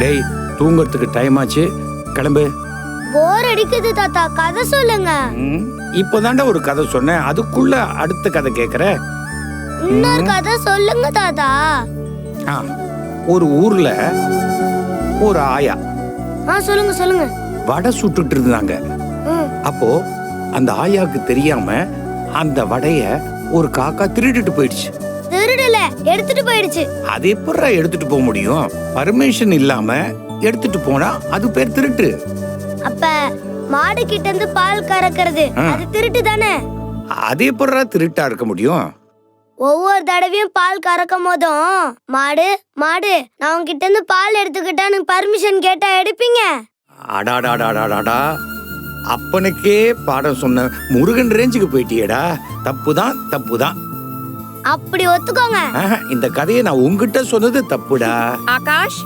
டேய் தூங்கறதுக்கு டைம் ஆச்சு. கிளம்பு. போர் அடிக்குது தாத்தா. கதை சொல்லுங்க. இப்போதாண்டா ஒரு கதை சொன்னேன். அதுக்குள்ள அடுத்த கதை கேட்குற இன்னொரு கதை சொல்லுங்க தாத்தா. ஆ ஒரு ஊர்ல ஒரு ஆயா ஆ சொல்லுங்க சொல்லுங்க. வடை சுட்டுட்டு இருந்தாங்க. அப்போ அந்த ஆயாக்கு தெரியாம அந்த வடைய ஒரு காக்கா திருடிட்டு போயிடுச்சு. திருடல எடுத்துட்டு போயிடுச்சு. அது எப்படா எடுத்துட்டு போக முடியும்? பர்மிஷன் இல்லாம எடுத்துட்டு போனா அது பேர் திருட்டு. அப்ப மாடு கிட்ட இருந்து பால் கறக்கிறது. அது திருட்டு தானே? அது எப்படா திருட்டா இருக்க முடியும்? ஒவ்வொரு தடவையும் பால் கறக்கும் போதும் மாடு மாடு நான் உன்கிட்ட இருந்து பால் எடுத்துக்கிட்டான்னு பர்மிஷன் கேட்டா எடுப்பீங்க? அடாடாடாடாடாடா. அப்பனுக்கே பாடம் சொன்ன முருகன் ரேஞ்சுக்கு போயிட்டியேடா. தப்புதான் தப்புதான். அப்படி ஒத்துக்கோங்க. இந்த கதையை நான் உங்ககிட்ட சொன்னது தப்புடா. ஆகாஷ்